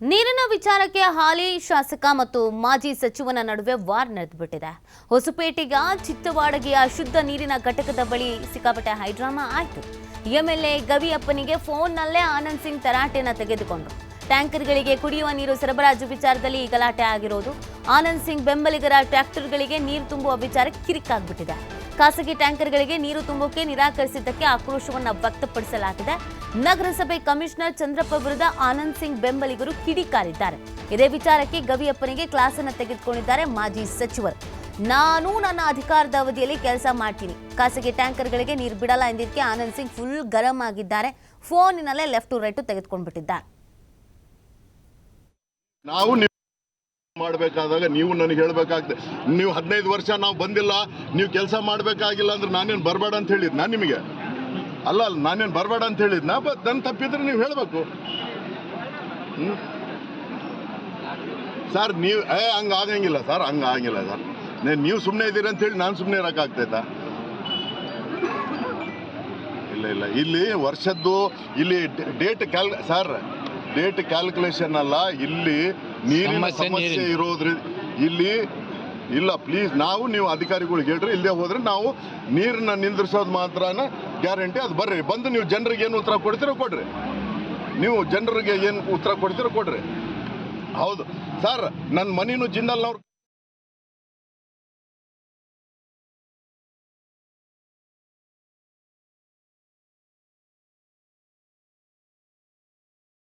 ನೀರಿನ ವಿಚಾರಕ್ಕೆ ಹಾಲಿ ಶಾಸಕ ಮತ್ತು ಮಾಜಿ ಸಚಿವನ ನಡುವೆ ವಾರ್ ನಡೆದುಬಿಟ್ಟಿದೆ. ಹೊಸಪೇಟೆಗ ಚಿತ್ತವಾಡಗಿಯ ಶುದ್ಧ ನೀರಿನ ಘಟಕದ ಬಳಿ ಸಿಕ್ಕಾಪಟ್ಟೆ ಹೈಡ್ರಾಮಾ ಆಯ್ತು. ಎಂಎಲ್ಎ ಗವಿಯಪ್ಪನಿಗೆ ಫೋನ್ನಲ್ಲೇ ಆನಂದ್ ಸಿಂಗ್ ತರಾಟೆನ ತೆಗೆದುಕೊಂಡ್ರು. ಟ್ಯಾಂಕರ್ಗಳಿಗೆ ಕುಡಿಯುವ ನೀರು ಸರಬರಾಜು ವಿಚಾರದಲ್ಲಿ ಗಲಾಟೆ ಆಗಿರೋದು. ಆನಂದ್ ಸಿಂಗ್ ಬೆಂಬಲಿಗರ ಟ್ರ್ಯಾಕ್ಟರ್ಗಳಿಗೆ ನೀರು ತುಂಬುವ ವಿಚಾರ ಕಿರಿಕಾಗ್ಬಿಟ್ಟಿದೆ. ಖಾಸಗಿ ಟ್ಯಾಂಕರ್ಗಳಿಗೆ ನೀರು ತುಂಬೋಕೆ ನಿರಾಕರಿಸಿದ್ದಕ್ಕೆ ಆಕ್ರೋಶವನ್ನ ವ್ಯಕ್ತಪಡಿಸಲಾಗಿದೆ. ನಗರಸಭೆ ಕಮಿಷನರ್ ಚಂದ್ರಪ್ಪ ವಿರುದ್ಧ ಆನಂದ್ ಸಿಂಗ್ ಬೆಂಬಲಿಗರು ಕಿಡಿಕಾರಿದ್ದಾರೆ. ಇದೇ ವಿಚಾರಕ್ಕೆ ಗವಿಯಪ್ಪನಿಗೆ ಕ್ಲಾಸ್ ಅನ್ನು ತೆಗೆದುಕೊಂಡಿದ್ದಾರೆ ಮಾಜಿ ಸಚಿವರು. ನಾನು ನನ್ನ ಅಧಿಕಾರದ ಅವಧಿಯಲ್ಲಿ ಕೆಲಸ ಮಾಡ್ತೀನಿ. ಖಾಸಗಿ ಟ್ಯಾಂಕರ್ಗಳಿಗೆ ನೀರು ಬಿಡಲ್ಲ ಎಂದಿದ್ದಕ್ಕೆ ಆನಂದ್ ಸಿಂಗ್ ಫುಲ್ ಗರಂ ಆಗಿದ್ದಾರೆ. ಫೋನಿನಲ್ಲೇ ಲೆಫ್ಟ್ ಟು ರೈಟ್ ತೆಗೆದುಕೊಂಡ್ಬಿಟ್ಟಿದ್ದಾರೆ. ನಾವು ಮಾಡಬೇಕಾದಾಗ ನೀವು ನನಗೆ ಹೇಳಬೇಕಾಗ್ತದೆ. ನೀವು ಹದಿನೈದು ವರ್ಷ ನಾವು ಬಂದಿಲ್ಲ, ನೀವು ಕೆಲಸ ಮಾಡಬೇಕಾಗಿಲ್ಲ ಅಂದ್ರೆ ನಾನೇನು ಬರಬೇಡ ಅಂತ ಹೇಳಿದ್ ನಾನು ನಿಮಗೆ? ಅಲ್ಲ ಅಲ್ಲ, ನಾನೇನು ಬರಬೇಡ ಅಂತ ಹೇಳಿದ್ ನಾ ಬಟ್ ನನ್ನ ತಪ್ಪಿದ್ರೆ ನೀವು ಹೇಳಬೇಕು. ಸರ್, ನೀವು ಏ, ಹಂಗೆ ಆಗಂಗಿಲ್ಲ ಸರ್, ಹಂಗೆ ಆಗಂಗಿಲ್ಲ ಸರ್. ನೀವು ಸುಮ್ಮನೆ ಇದ್ದೀರಿ ಅಂತ ಹೇಳಿ ನಾನು ಸುಮ್ಮನೆ ಇರೋಕ್ಕಾಗ್ತೈತಾ? ಇಲ್ಲ ಇಲ್ಲ, ಇಲ್ಲಿ ವರ್ಷದ್ದು, ಇಲ್ಲಿ date cal sir date calculation ಅಲ್ಲ ಇಲ್ಲಿ ನೀರಿನ ಸಮಸ್ಯೆ ಇರೋದ್ರಿಂದ ಇಲ್ಲಿ ಇಲ್ಲ ಪ್ಲೀಸ್ ನಾವು ನೀವು ಅಧಿಕಾರಿಗಳಿಗೆ ಹೇಳ್ರಿ ಇಲ್ಲದೆ ಹೋದ್ರೆ ನಾವು ನೀರನ್ನ ನಿಂದ್ರಿಸೋದು ಮಾತ್ರನ ಗ್ಯಾರಂಟಿ ಅದು ಬರ್ರಿ. ಬಂದು ನೀವು ಜನರಿಗೆ ಏನು ಉತ್ತರ ಕೊಡ್ತೀರೋ ಕೊಡ್ರಿ. ನೀವು ಜನರಿಗೆ ಏನು ಉತ್ತರ ಕೊಡ್ತೀರೋ ಕೊಡ್ರಿ. ಹೌದು. ಸರ್ ನನ್ನ ಮನಿನೂ ಜಿಂದಲ್ನವ್ರು